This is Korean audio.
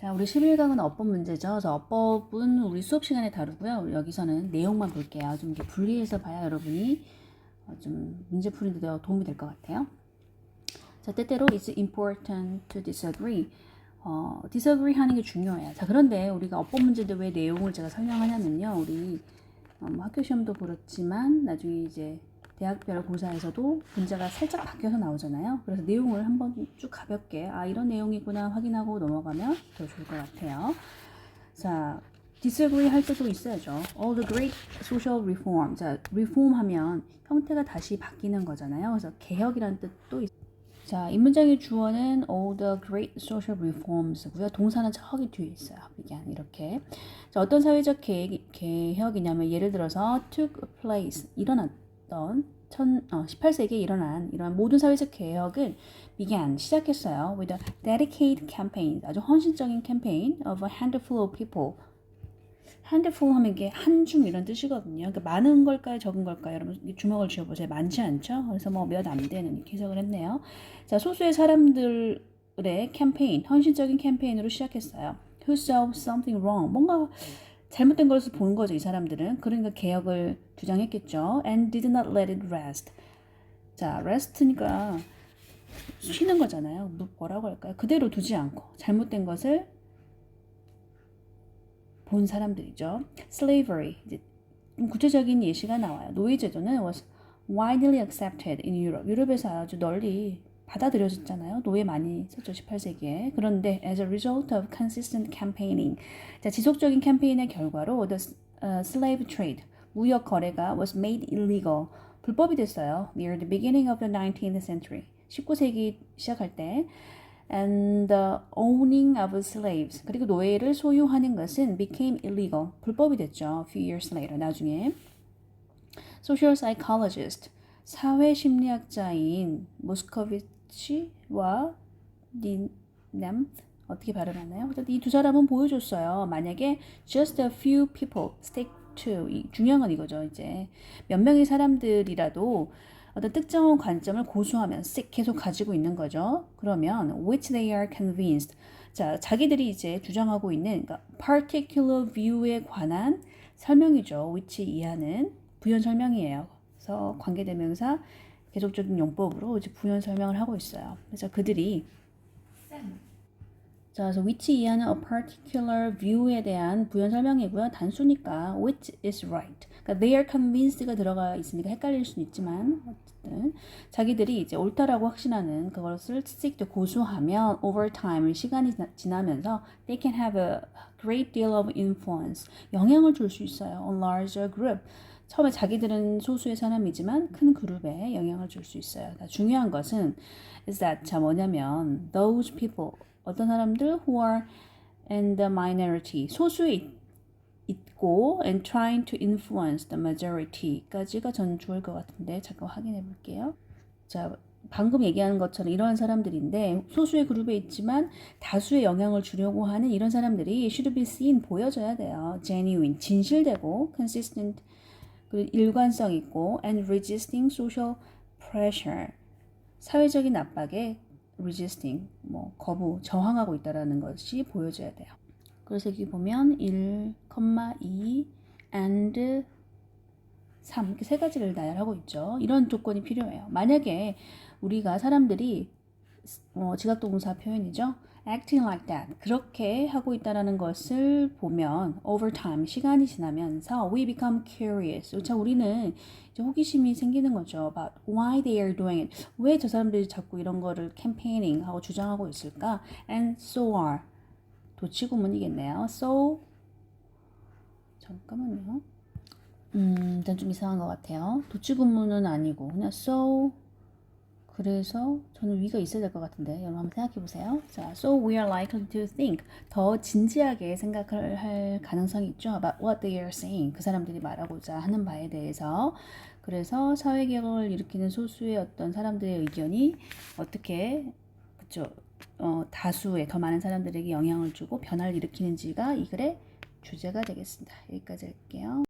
자, 우리 11강은 어법 문제죠. 그래서 어법은 우리 수업 시간에 다루고요. 여기서는 내용만 볼게요. 좀 이렇게 분리해서 봐야 여러분이 어, 좀 문제 풀이데 더 도움이 될 것 같아요. 자, 때때로 it's important to disagree. 어, disagree 하는 게 중요해요. 자, 그런데 우리가 어법 문제인데 왜 내용을 제가 설명하냐면요. 우리 어, 뭐 학교 시험도 그렇지만 나중에 이제 대학별 고사에서도 문제가 살짝 바뀌어서 나오잖아요. 그래서 내용을 한번 쭉 가볍게 아 이런 내용이구나 확인하고 넘어가면 더 좋을 것 같아요. 자, disagree 할 때도 있어야죠. All the great social reform. 자, reform 하면 형태가 다시 바뀌는 거잖아요. 그래서 개혁이라는 뜻도 있. 자, 이 문장의 주어는 all the great social reforms고요. 동사는 저기 뒤에 있어요. began 이렇게. 자, 어떤 사회적 개, 개혁이냐면 예를 들어서 took place 일어났 던 천, 어, 18세기에 일어난 이러한 모든 사회적 개혁을 began 시작했어요. with a dedicated campaign 아주 헌신적인 캠페인 of a handful of people 핸드폰 하면 이게 한중 이런 뜻이거든요. 그러니까 많은 걸까요, 적은 걸까요? 여러분 주먹을 쥐어보세요. 많지 않죠? 그래서 뭐 몇 안 되는 해석을 했네요. 자, 소수의 사람들의 캠페인, 헌신적인 캠페인으로 시작했어요. Who saw something wrong? 뭔가 잘못된 것을 본 거죠, 이 사람들은. 그러니까 개혁을 주장했겠죠. And did not let it rest. 자, rest니까 쉬는 거잖아요. 뭐라고 할까요? 그대로 두지 않고 잘못된 것을 본 사람들이죠. Slavery 이제 구체적인 예시가 나와요. 노예제도는 was widely accepted in Europe. 유럽에서 아주 널리 받아들여졌잖아요. 노예 많이 썼죠 18세기에. 그런데 as a result of consistent campaigning, 자 지속적인 캠페인의 결과로 the uh, slave trade 무역 거래가 was made illegal 불법이 됐어요. Near the beginning of the 19th century. 19세기 시작할 때 and the owning of slaves 그리고 노예를 소유하는 것은 became illegal 불법이 됐죠. Few years later 나중에 social psychologist 사회 심리학자인 모스코비 치와 니남 어떻게 발음하나요? 이 두 사람은 보여줬어요. 만약에 just a few people stick to 이, 중요한 건 이거죠. 이제 몇 명의 사람들이라도 어떤 특정한 관점을 고수하면 계속 가지고 있는 거죠. 그러면 which they are convinced. 자, 자기들이 이제 주장하고 있는 그러니까 particular view에 관한 설명이죠. which 이하는 부연 설명이에요. 그래서 관계대명사 계속적인 용법으로 이제 부연 설명을 하고 있어요. 그래서 그들이 자, 그래서 which 이하는 a particular view에 대한 부연 설명이고요. 단수니까 which is right. 그러니까 they are convinced가 들어가 있으니까 헷갈릴 수는 있지만 어쨌든 자기들이 이제 옳다라고 확신하는 그것을 stick 고수하면 over time 시간이 지나면서 they can have a great deal of influence 영향을 줄 수 있어요. on larger group. 처음에 자기들은 소수의 사람이지만 큰 그룹에 영향을 줄 수 있어요. 중요한 것은 is that 자 뭐냐면 those people 어떤 사람들 who are in the minority 소수에 있, 있고 and trying to influence the majority까지가 전 좋을 것 같은데 잠깐 확인해 볼게요. 자 방금 얘기하는 것처럼 이러한 사람들인데 소수의 그룹에 있지만 다수의 영향을 주려고 하는 이런 사람들이 should be seen 보여져야 돼요. genuine 진실되고 consistent 그리고 일관성 있고 and resisting social pressure 사회적인 압박에 resisting 뭐 거부 저항하고 있다라는 것이 보여져야 돼요. 그래서 여기 보면 1, 2 and 3 이렇게 세 가지를 나열하고 있죠. 이런 조건이 필요해요. 만약에 우리가 사람들이 어, 지각동사 표현이죠. Acting like that 그렇게 하고 있다라는 것을 보면 over time 시간이 지나면서 we become curious. 자 우리는 이제 호기심이 생기는 거죠. About why they are doing it? 왜 저 사람들이 자꾸 이런 거를 캠페이닝 하고 주장하고 있을까? And so are. 도치구문이겠네요. So 잠깐만요. 음 일단 좀 이상한 것 같아요. 도치구문은 아니고 그냥 so 그래서 저는 위가 있어야 될 것 같은데 여러분 한번 생각해 보세요. 자, so we are likely to think 더 진지하게 생각을 할 가능성이 있죠. about what they are saying 그 사람들이 말하고자 하는 바에 대해서 그래서 사회 개혁을 일으키는 소수의 어떤 사람들의 의견이 어떻게 그죠 어, 다수의 더 많은 사람들에게 영향을 주고 변화를 일으키는지가 이 글의 주제가 되겠습니다. 여기까지 할게요.